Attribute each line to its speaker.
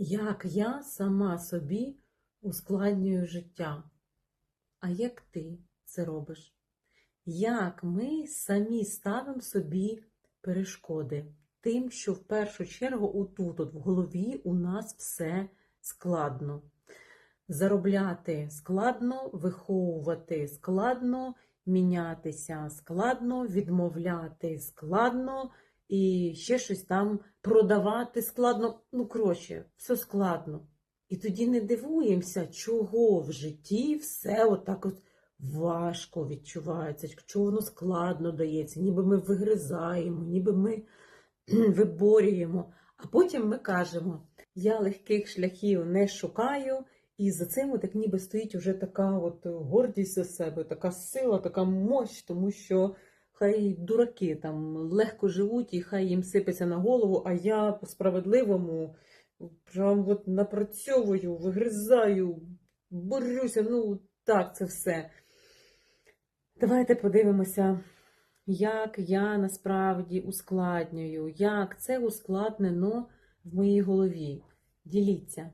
Speaker 1: Як я сама собі ускладнюю життя? А як ти це робиш? Як ми самі ставимо собі перешкоди тим, що в першу чергу отут, от в голові у нас все складно. Заробляти складно, виховувати складно, мінятися складно, відмовляти складно і ще щось там продавати складно. Ну, коротше, все складно. І тоді не дивуємося, чого в житті все отак от важко відчувається, чого воно складно дається, ніби ми вигризаємо, ніби ми виборюємо. А потім ми кажемо: я легких шляхів не шукаю, і за цим так ніби стоїть уже така от гордість за себе, така сила, така мощь, тому що хай дураки там легко живуть і хай їм сипеться на голову, а я по справедливому прям от напрацьовую, вигризаю, борюся. Ну, так, це все. Давайте подивимося, як я насправді ускладнюю, як це ускладнено в моїй голові. Діліться.